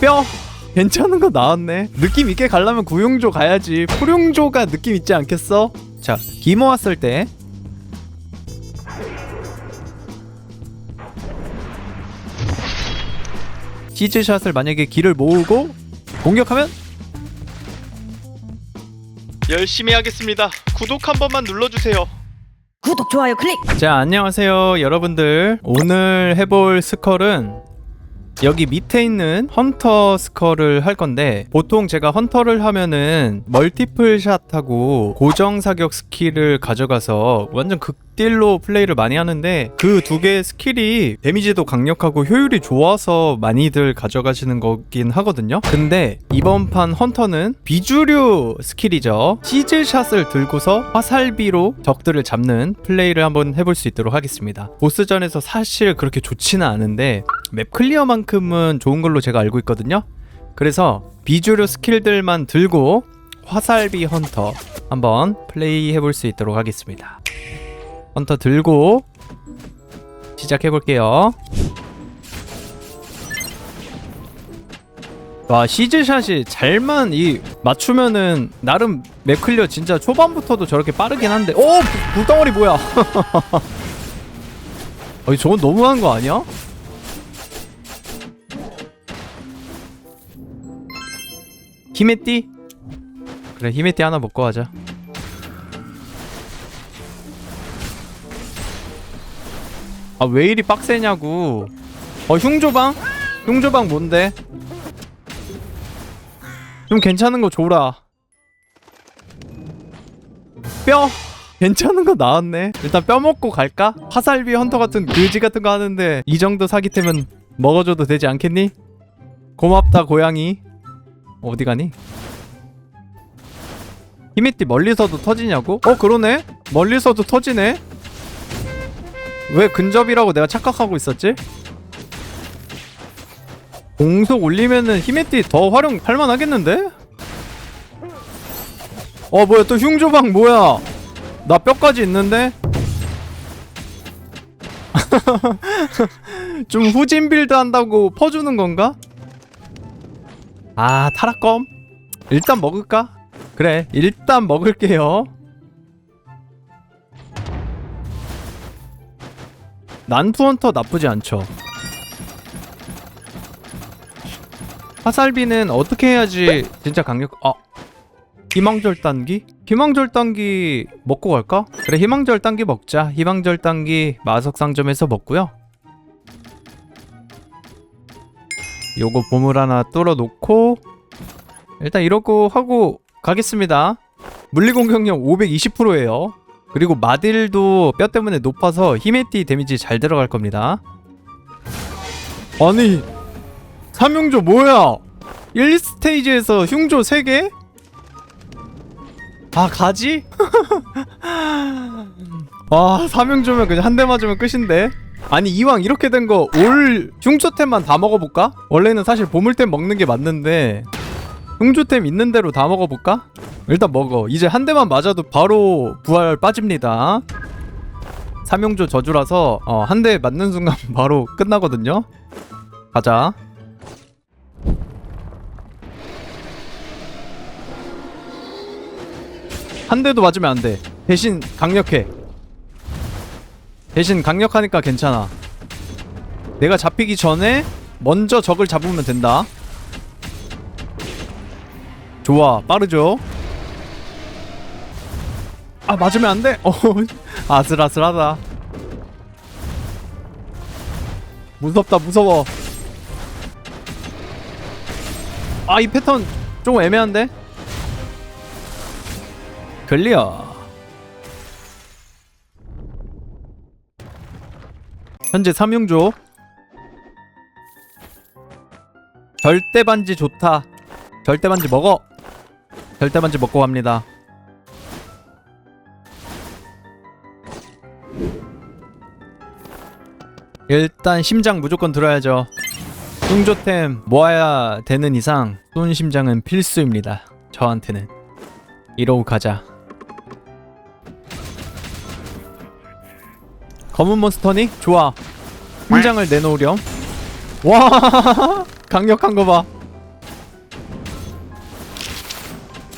뼈? 괜찮은 거 나왔네. 느낌 있게 가려면 구용조 가야지. 풀용조가 느낌 있지 않겠어? 자 기모 왔을 때. 시즈샷을 만약에 기를 모으고 공격하면? 열심히 하겠습니다. 구독 한 번만 눌러주세요. 구독 좋아요 클릭! 자 안녕하세요 여러분들. 오늘 해볼 스컬은 여기 밑에 있는 헌터 스컬을 할 건데 보통 제가 헌터를 하면은 멀티플 샷하고 고정 사격 스킬을 가져가서 완전 극딜로 플레이를 많이 하는데 그 두 개의 스킬이 데미지도 강력하고 효율이 좋아서 많이들 가져가시는 거긴 하거든요. 근데 이번 판 헌터는 비주류 스킬이죠. 시즈샷을 들고서 화살비로 적들을 잡는 플레이를 한번 해볼 수 있도록 하겠습니다. 보스전에서 사실 그렇게 좋지는 않은데 맵 클리어만큼은 좋은 걸로 제가 알고 있거든요. 그래서 비주류 스킬들만 들고 화살비 헌터 한번 플레이 해볼 수 있도록 하겠습니다. 헌터 들고 시작해 볼게요. 와 시즈샷이 잘만 이 맞추면은 나름 맵 클리어 진짜 초반부터도 저렇게 빠르긴 한데 오 불- 불덩어리 뭐야? 어이 저건 너무한 거 아니야? 힘의 띠? 그래 힘의 띠 하나 먹고 하자 아 왜 이리 빡세냐고 어 흉조방? 흉조방 뭔데? 좀 괜찮은 거 줘라 뼈 괜찮은 거 나왔네 일단 뼈 먹고 갈까? 화살비 헌터 같은 그지 같은 거 하는데 이 정도 사기템은 먹어줘도 되지 않겠니? 고맙다 고양이 어디 가니? 히미띠 멀리서도 터지냐고? 어 그러네? 멀리서도 터지네? 왜 근접이라고 내가 착각하고 있었지? 공속 올리면은 히미띠 더 활용할 만하겠는데? 어 뭐야 또 흉조방 뭐야 나 뼈까지 있는데? 좀 후진 빌드 한다고 퍼주는 건가? 아 타락검 일단 먹을까? 그래 일단 먹을게요 난투헌터 나쁘지 않죠 화살비는 어떻게 해야지 진짜 강력 아 희망절단기? 희망절단기 먹고 갈까? 그래 희망절단기 먹자 희망절단기 마석상점에서 먹고요 요거 보물 하나 뚫어 놓고 일단 이러고 하고 가겠습니다. 물리 공격력 520%예요. 그리고 마딜도 뼈 때문에 높아서 히메티 데미지 잘 들어갈 겁니다. 아니 삼흉조 뭐야? 1 스테이지에서 흉조 3개? 아 가지? 아 삼흉조면 그냥 한 대 맞으면 끝인데 아니 이왕 이렇게 된 거올 흉조템만 다 먹어볼까? 원래는 사실 보물템 먹는 게 맞는데 흉조템 있는 대로 다 먹어볼까? 일단 먹어. 이제 한 대만 맞아도 바로 부활 빠집니다. 삼용조 저주라서 어, 한 대 맞는 순간 바로 끝나거든요. 가자. 한 대도 맞으면 안돼. 대신 강력해 대신 강력하니까 괜찮아. 내가 잡히기 전에 먼저 적을 잡으면 된다. 좋아, 빠르죠? 아, 맞으면 안 돼? 어, 아슬아슬하다. 무섭다, 무서워. 아, 이 패턴 좀 애매한데? 클리어. 현재 삼용조. 절대 반지 좋다. 절대 반지 먹어. 절대 반지 먹고 갑니다. 일단 심장 무조건 들어야죠. 흉조템 모아야 되는 이상 쏜 심장은 필수입니다. 저한테는. 이러고 가자 검은 몬스터니? 좋아 훈장을 내놓으렴 와 강력한 거봐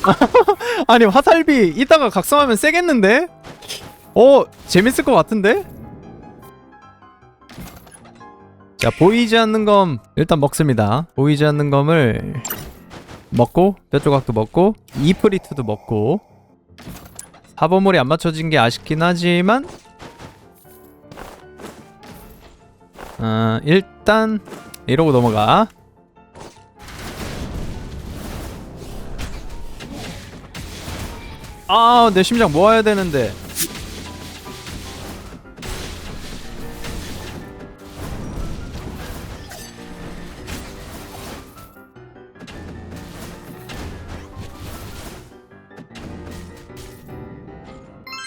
아니 화살비 이따가 각성하면 세겠는데? 어 재밌을 것 같은데? 자 보이지 않는 검 일단 먹습니다 보이지 않는 검을 먹고 뼈 조각도 먹고 이프리트도 먹고 사버물이 안 맞춰진 게 아쉽긴 하지만 어, 일단 이러고 넘어가 아, 내 심장 모아야 되는데.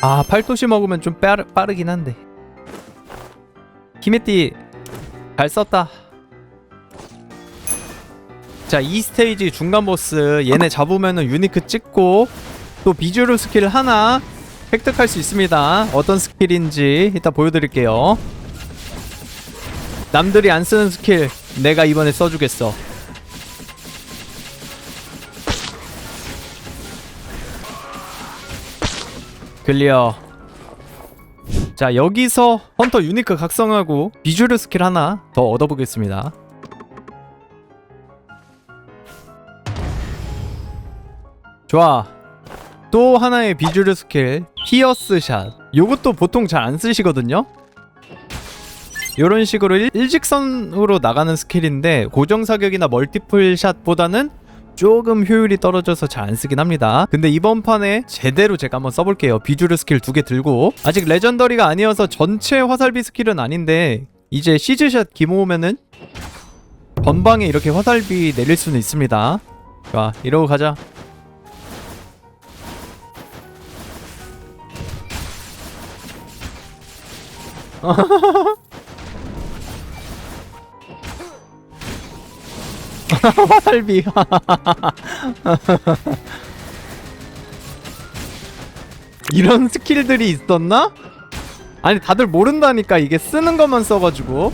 아, 팔도시 먹으면 좀 빠르, 빠르긴 한데. 히메띠 잘 썼다. 자, 이 스테이지 중간 보스 얘네 잡으면은 유니크 찍고 또 비주얼 스킬 하나 획득할 수 있습니다. 어떤 스킬인지 이따 보여드릴게요. 남들이 안 쓰는 스킬 내가 이번에 써주겠어. 클리어. 자 여기서 헌터 유니크 각성하고 비주얼 스킬 하나 더 얻어보겠습니다. 좋아. 또 하나의 비주류 스킬 피어스 샷 요것도 보통 잘 안 쓰시거든요 요런 식으로 일, 일직선으로 나가는 스킬인데 고정 사격이나 멀티플 샷보다는 조금 효율이 떨어져서 잘 안 쓰긴 합니다. 근데 이번 판에 제대로 제가 한번 써볼게요. 비주류 스킬 두 개 들고. 아직 레전더리가 아니어서 전체 화살비 스킬은 아닌데 이제 시즈샷 기모으면은 전방에 이렇게 화살비 내릴 수는 있습니다. 좋아 이러고 가자 화살비. 이런 스킬들이 있었나? 아니 다들 모른다니까 이게 쓰는 것만 써가지고.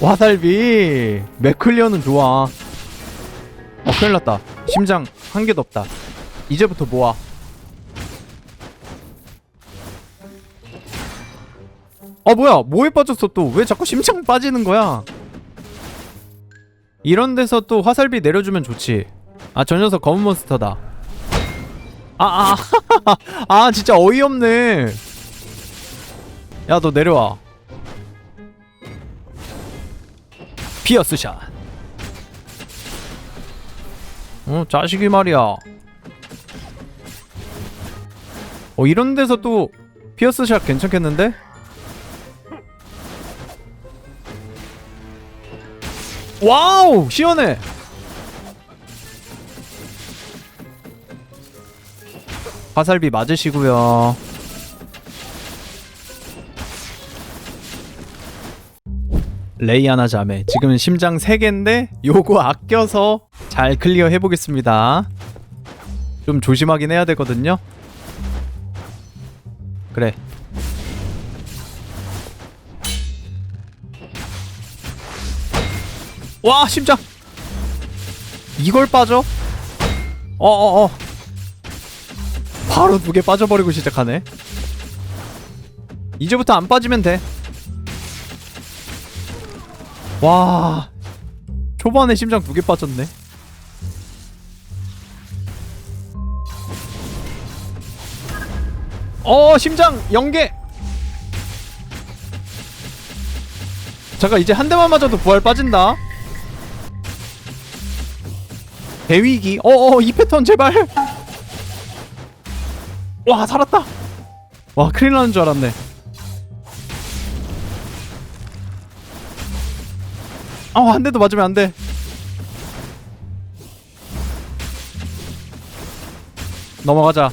화살비. 맥클리어는 좋아. 어 큰일났다. 심장 한 개도 없다. 이제부터 모아 어 뭐야? 뭐에 빠졌어 또? 왜 자꾸 심장 빠지는 거야? 이런 데서 또 화살비 내려주면 좋지. 아 저 녀석 검은 몬스터다. 아아 아, 아, 진짜 어이없네. 야 너 내려와. 피어스 샷. 어 자식이 말이야. 어 이런 데서 또 피어스 샷 괜찮겠는데? 와우 시원해. 화살비 맞으시고요. 레이아나 자매 지금은 심장 3개인데 요거 아껴서 잘 클리어 해보겠습니다. 좀 조심하긴 해야 되거든요. 그래 와 심장. 이걸 빠져? 어어어. 바로 두 개 빠져버리고 시작하네. 이제부터 안 빠지면 돼와. 초반에 심장 두 개 빠졌네. 어 심장 0개. 잠깐 이제 한 대만 맞아도 부활 빠진다 대위기. 어어 이 패턴 제발. 와 살았다. 와 큰일 나는 줄 알았네. 아한 대도 맞으면 안돼. 넘어가자.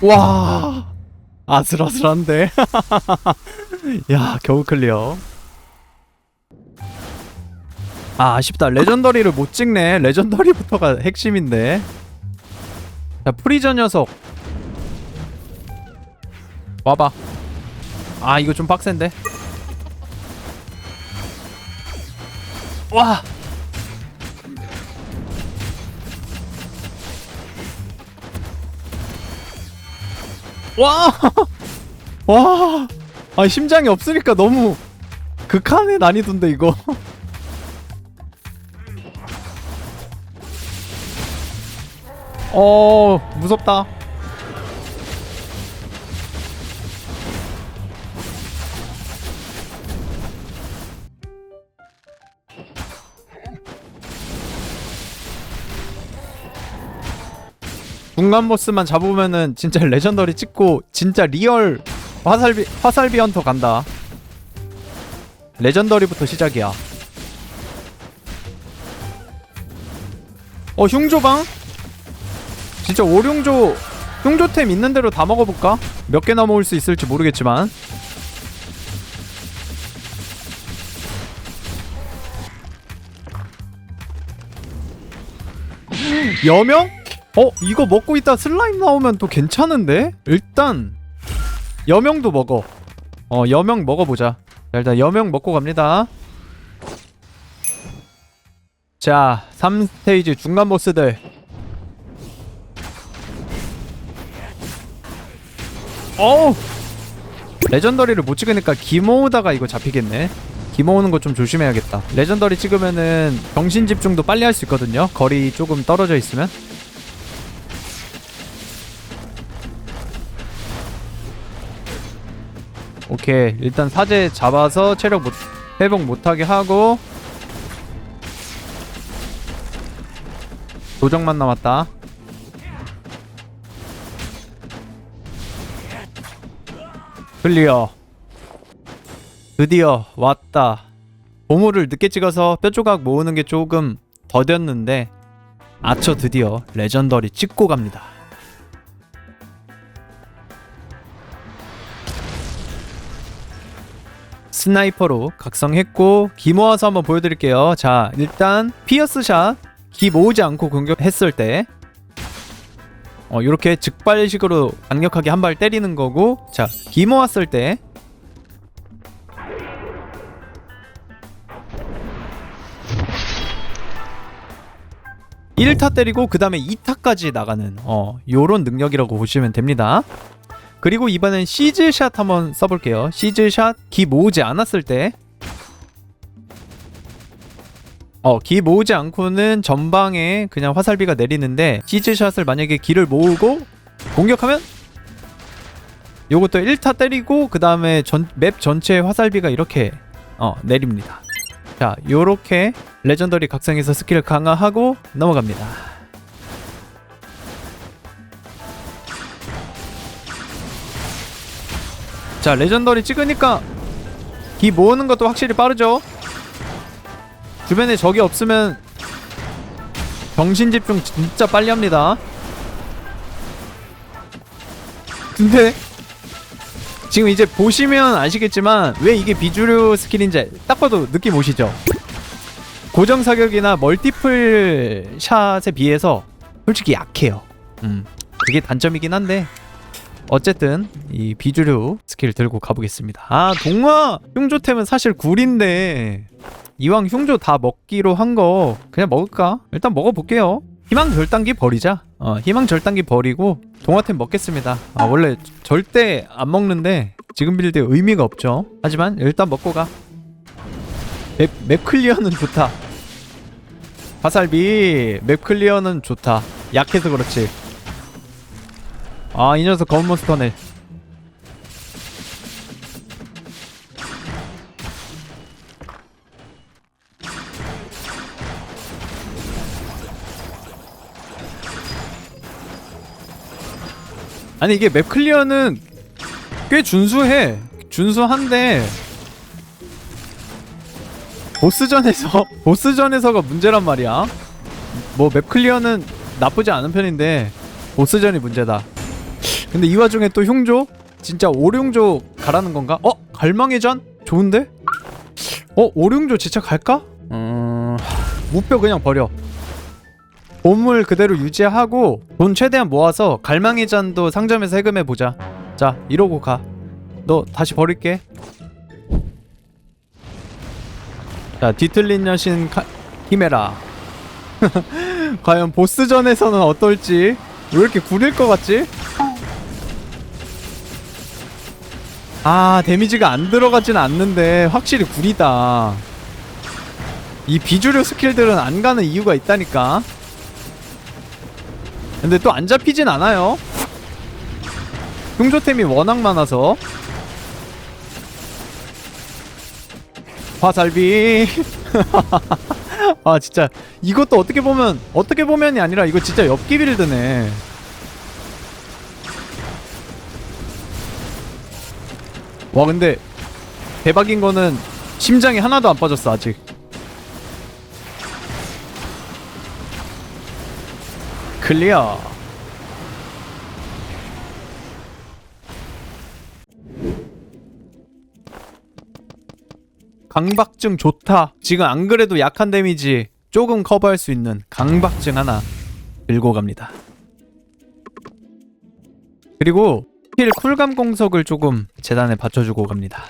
와 아슬아슬한데 야 겨우 클리어. 아 아쉽다. 레전더리를 못 찍네. 레전더리부터가 핵심인데. 자 프리저 녀석. 와봐. 아 이거 좀 빡센데. 와! 와! 와! 아 심장이 없으니까 너무 극한의 난이도인데 이거. 어 무섭다. 중간 보스만 잡으면은 진짜 레전더리 찍고 진짜 리얼 화살비 화살비 헌터 간다 레전더리부터 시작이야 어 흉조방? 진짜 오룡조 흉조템 있는 대로 다 먹어볼까? 몇 개나 먹을 수 있을지 모르겠지만 여명? 어 이거 먹고 있다 슬라임 나오면 또 괜찮은데? 일단 여명도 먹어. 어 여명 먹어보자. 자 일단 여명 먹고 갑니다. 자 3스테이지 중간 보스들. 어우! 레전더리를 못 찍으니까 기 모으다가 이거 잡히겠네. 기 모으는 거 좀 조심해야겠다. 레전더리 찍으면은 정신 집중도 빨리 할 수 있거든요. 거리 조금 떨어져 있으면 오케이 일단 사제 잡아서 체력 못, 회복 못하게 하고 도적만 남았다. 클리어. 드디어 왔다. 보물을 늦게 찍어서 뼈조각 모으는 게 조금 더뎠는데 아처 드디어 레전더리 찍고 갑니다 스나이퍼로 각성했고 기 모아서 한번 보여드릴게요. 자 일단 피어스 샷. 기 모으지 않고 공격했을 때. 어, 이렇게 즉발식으로 강력하게 한 발 때리는 거고 자, 기 모았을 때. 일타 때리고 그 다음에 2타까지 나가는 어 요런 능력이라고 보시면 됩니다 그리고 이번엔 시즈샷 한번 써볼게요 시즈샷 기 모으지 않았을 때 어, 기 모으지 않고는 전방에 그냥 화살비가 내리는데 시즈샷을 만약에 기를 모으고 공격하면 요것도 1타 때리고 그 다음에 맵 전체에 화살비가 이렇게 어, 내립니다. 자, 요렇게 레전더리 각성해서 스킬을 강화하고 넘어갑니다. 자, 레전더리 찍으니까 기 모으는 것도 확실히 빠르죠? 주변에 적이 없으면 정신 집중 진짜 빨리 합니다. 근데 지금 이제 보시면 아시겠지만 왜 이게 비주류 스킬인지 딱 봐도 느낌 오시죠? 고정 사격이나 멀티플 샷에 비해서 솔직히 약해요. 음, 그게 단점이긴 한데 어쨌든 이 비주류 스킬 들고 가보겠습니다. 아 동화 흉조템은 사실 굴인데 이왕 흉조 다 먹기로 한 거 그냥 먹을까? 일단 먹어볼게요. 희망 절단기 버리자. 어, 희망 절단기 버리고 동화템 먹겠습니다. 아, 원래 절대 안 먹는데 지금 빌드에 의미가 없죠. 하지만 일단 먹고 가. 맵, 맵 클리어는 좋다. 화살비 맵 클리어는 좋다. 약해서 그렇지. 아, 이 녀석 검은 몬스터네. 아니 이게 맵 클리어는 꽤 준수해. 준수한데 보스전에서 보스전에서가 문제란 말이야. 뭐 맵 클리어는 나쁘지 않은 편인데 보스전이 문제다 근데 이 와중에 또 흉조 진짜 오룡조 가라는 건가? 어? 갈망의 잔? 좋은데? 어? 오룡조 진짜 갈까? 음... 무뼈 그냥 버려 보물 그대로 유지하고 돈 최대한 모아서 갈망의 잔도 상점에서 해금해 보자. 자, 이러고 가. 너 다시 버릴게. 자, 뒤틀린 여신 카... 히메라. 과연 보스전에서는 어떨지 왜 이렇게 구릴 것 같지? 아 데미지가 안 들어가진 않는데 확실히 구리다. 이 비주류 스킬들은 안 가는 이유가 있다니까. 근데 또 안 잡히진 않아요. 흉조템이 워낙 많아서. 화살비. 아 진짜. 이것도 어떻게 보면 어떻게 보면이 아니라 이거 진짜 엽기 빌드네 와 근데 대박인 거는 심장이 하나도 안 빠졌어 아직. 클리어. 강박증 좋다. 지금 안 그래도 약한 데미지 조금 커버할 수 있는 강박증 하나 들고 갑니다. 그리고 힐 쿨감 공석을 조금 재단에 받쳐주고 갑니다.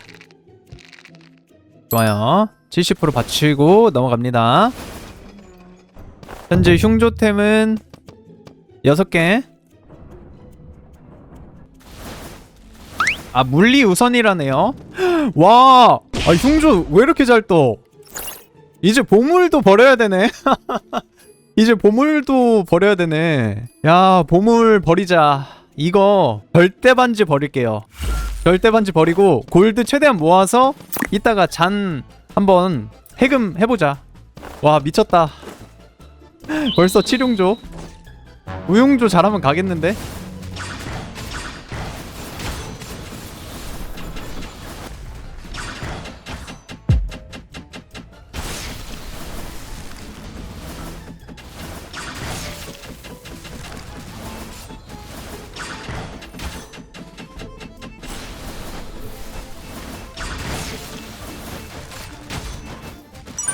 좋아요. 70% 받치고 넘어갑니다. 현재 흉조템은 6개. 아, 물리 우선이라네요. 와! 아, 흉조 왜 이렇게 잘 떠? 이제 보물도 버려야 되네. 이제 보물도 버려야 되네. 야, 보물 버리자. 이거 절대 반지 버릴게요. 절대 반지 버리고 골드 최대한 모아서 이따가 잔 한번 해금 해보자. 와 미쳤다. 벌써 칠용조. 우용조 잘하면 가겠는데?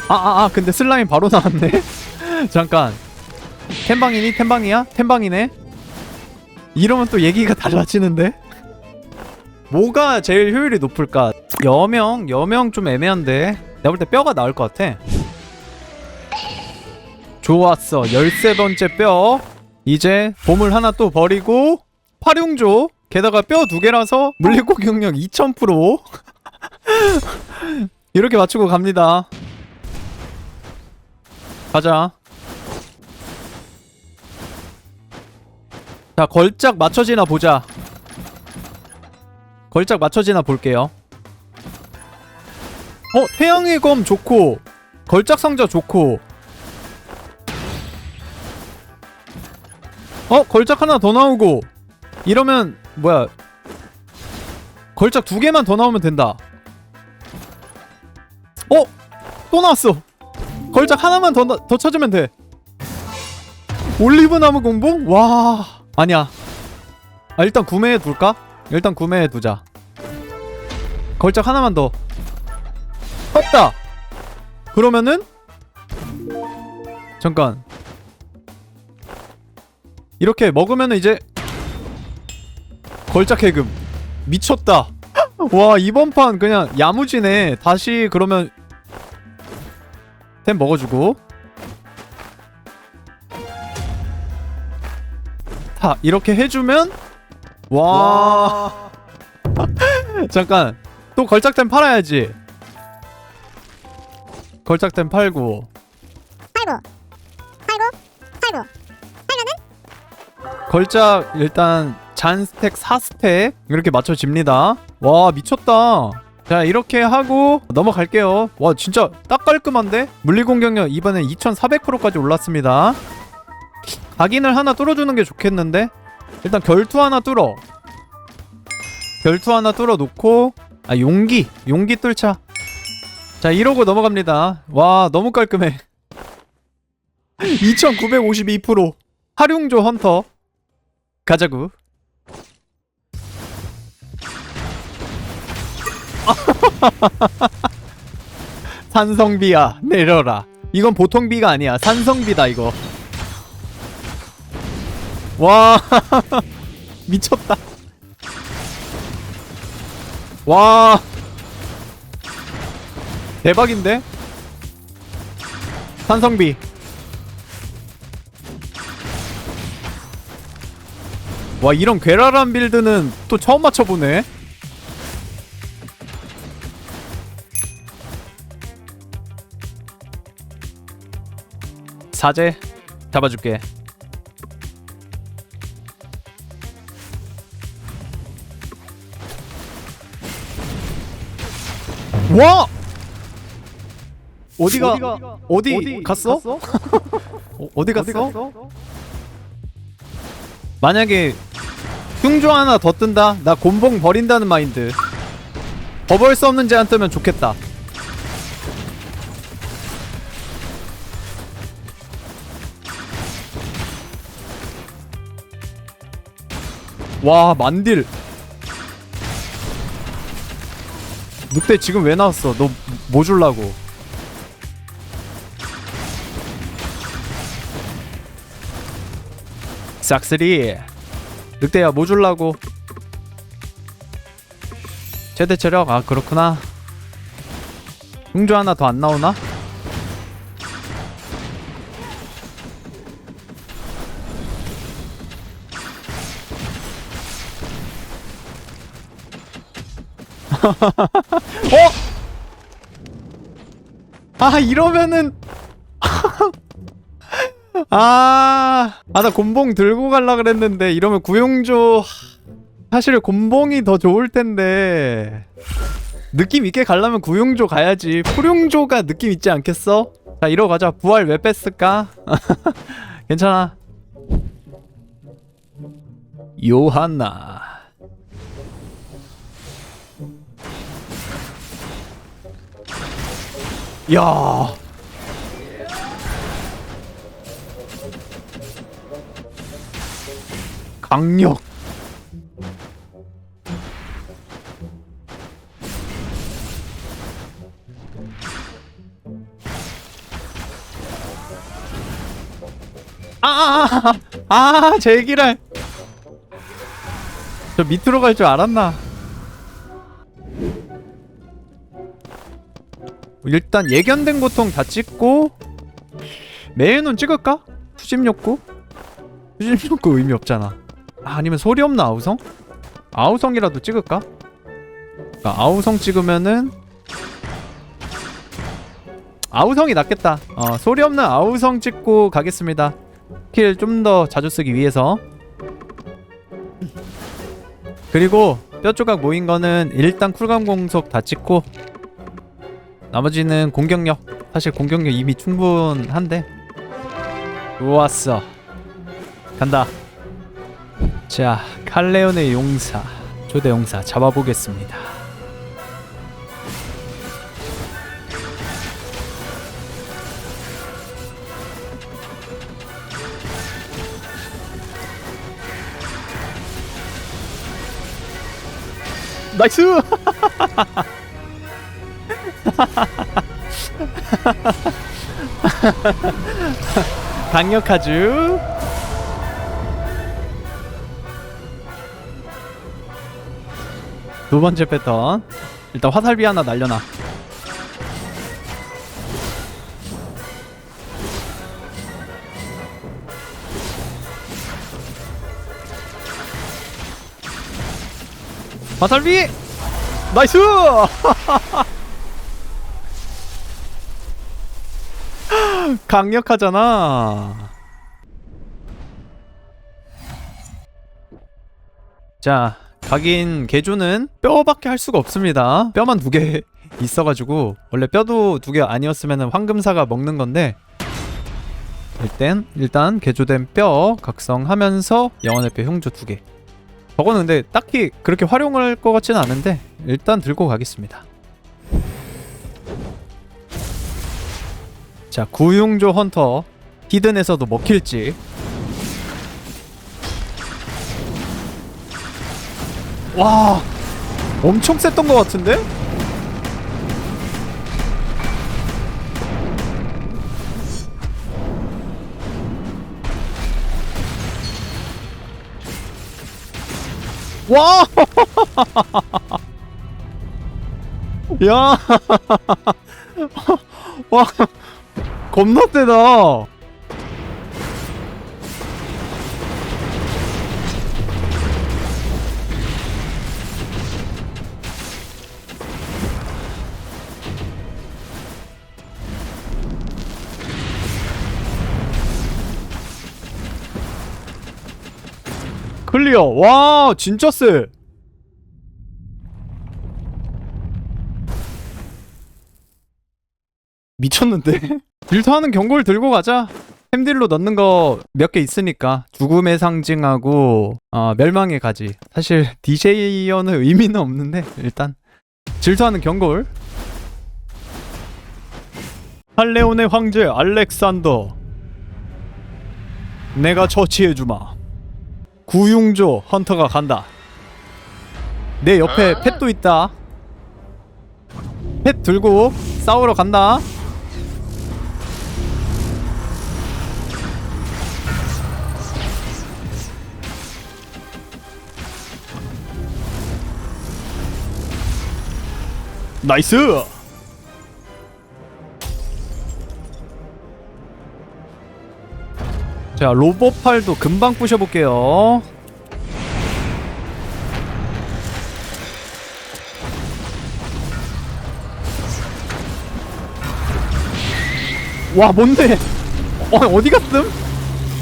아아 아 근데 슬라임 바로 나왔네. 잠깐. 템방이니? 템방이야? 템방이네? 이러면 또 얘기가 달라지는데? 뭐가 제일 효율이 높을까? 여명 여명 좀 애매한데. 내가 볼 때 뼈가 나을 것 같아. 좋았어. 13번째 뼈. 이제 보물 하나 또 버리고 활용조. 게다가 뼈 두 개라서 물리공 경력 2000% 이렇게 맞추고 갑니다 가자. 자, 걸작 맞춰지나 보자. 걸작 맞춰지나 볼게요. 어, 태양의 검 좋고, 걸작 상자 좋고. 어, 걸작 하나 더 나오고. 이러면 뭐야? 걸작 두 개만 더 나오면 된다. 어, 또 나왔어. 걸작 하나만 더, 나- 더 찾으면 돼. 올리브 나무 공봉? 와. 아니야. 아, 일단 구매해 둘까? 일단 구매해 두자. 걸작 하나만 더. 떴다. 그러면은 잠깐. 이렇게 먹으면은 이제 걸작 해금 미쳤다. 와 이번 판 그냥 야무지네. 다시 그러면 템 먹어주고. 자 이렇게 해주면 와. 잠깐 또 걸작템 팔아야지. 걸작템 팔고. 팔고. 팔고. 팔고. 걸작 일단 잔 스택 4 스택 이렇게 맞춰집니다. 와 미쳤다 자 이렇게 하고 넘어갈게요. 와 진짜 딱 깔끔한데? 물리공격력 이번엔 2400%까지 올랐습니다. 각인을 하나 뚫어주는 게 좋겠는데? 일단 결투 하나 뚫어. 결투 하나 뚫어 놓고 아 용기 용기 뚫자. 자 이러고 넘어갑니다. 와 너무 깔끔해. 2952% 활용조 헌터. 가자구 산성비야 내려라. 이건 보통 비가 아니야. 산성비다 이거. 와. 미쳤다. 와. 대박인데? 산성비. 와 이런 괴랄한 빌드는 또 처음 맞춰보네 사제 잡아줄게 와! 어디가 어디, 갔어? 어, 어디 갔어? 만약에 흉조 하나 더 뜬다? 나 곤봉 버린다는 마인드. 버벌 수 없는 제한 뜨면 좋겠다. 와 만딜 늑대 지금 왜 나왔어? 너 뭐 줄라고? 싹쓸이 늑대야 뭐 줄라고? 최대 체력 아 그렇구나 흉조 하나 더 안 나오나? 어? 아 이러면은 아, 아, 나 곤봉 들고 갈라 그랬는데, 이러면 구용조. 사실 곤봉이 더 좋을 텐데. 느낌 있게 가려면 구용조 가야지. 풀용조가 느낌 있지 않겠어? 자, 이러 가자. 부활 왜 뺐을까? 괜찮아. 요한나. 야. 강력 아아아 아, 아, 제기랄 저 밑으로 갈 줄 알았나 일단 예견된 고통 다 찍고 매운은 찍을까? 수집 욕구? 수집 욕구 의미 없잖아 아, 아니면 소리 없는 아우성? 아우성이라도 찍을까? 그러니까 아우성 찍으면은 아우성이 낫겠다. 어, 소리 없는 아우성 찍고 가겠습니다. 킬 좀 더 자주 쓰기 위해서. 그리고 뼈 조각 모인 거는 일단 쿨감 공속 다 찍고 나머지는 공격력. 사실 공격력 이미 충분한데. 좋았어. 간다. 자, 칼레온의 용사, 초대 용사 잡아보겠습니다. 나이스! 강력하죠? 두 번째 패턴. 일단 화살비 하나 날려놔. 화살비! 나이스 강력하잖아 자 각인 개조는 뼈밖에 할 수가 없습니다. 뼈만 두 개 있어가지고 원래 뼈도 두 개 아니었으면 황금사가 먹는 건데 일단 일단 개조된 뼈 각성하면서 영혼의 뼈 흉조 두 개. 저거는 근데 딱히 그렇게 활용할 것 같지는 않은데 일단 들고 가겠습니다. 자 구흉조 헌터 히든에서도 먹힐지 와 엄청 셌던 것 같은데? 와! 야! 와! 겁나 세다! 클리어! 와! 진짜 세! 미쳤는데? 딜터하는 경고를 들고 가자. 템딜로 넣는 거 몇 개 있으니까 죽음의 상징하고 어, 멸망의 가지. 사실 DJ어는 의미는 없는데 일단 질투하는 경골. 할레온의 황제 알렉산더. 내가 처치해주마. 구용조 헌터가 간다. 내 옆에 펫도 있다. 펫 들고 싸우러 간다. 나이스! 자, 로봇팔도 금방 부셔볼게요. 와, 뭔데? 어, 어디 갔음?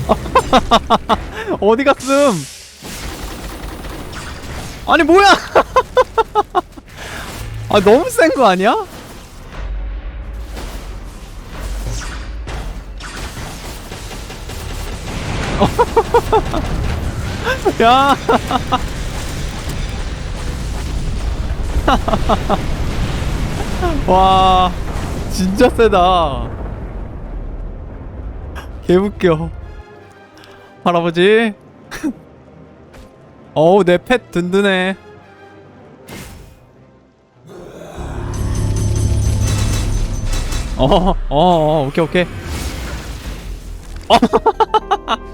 어디 갔음? 아니, 뭐야? 아, 너무 센 거 아니야? 야. 와, 진짜 세다. 개웃겨. 할아버지. 어우, 내 펫 든든해. 어, 어, 어, 오케이, 오케이.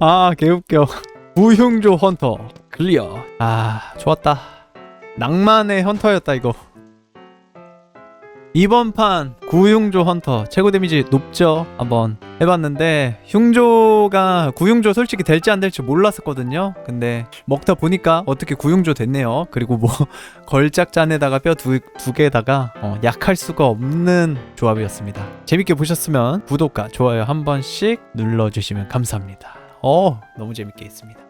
아 개웃겨. 무흉조 헌터 클리어. 아 좋았다. 낭만의 헌터였다 이거 이번 판 구흉조 헌터 최고 데미지 높죠? 한번 해봤는데 흉조가 구흉조 솔직히 될지 안 될지 몰랐었거든요. 근데 먹다 보니까 어떻게 구흉조 됐네요. 그리고 뭐 걸작잔에다가 뼈두두 개에다가 어, 약할 수가 없는 조합이었습니다. 재밌게 보셨으면 구독과 좋아요 한 번씩 눌러주시면 감사합니다. 어 너무 재밌게 했습니다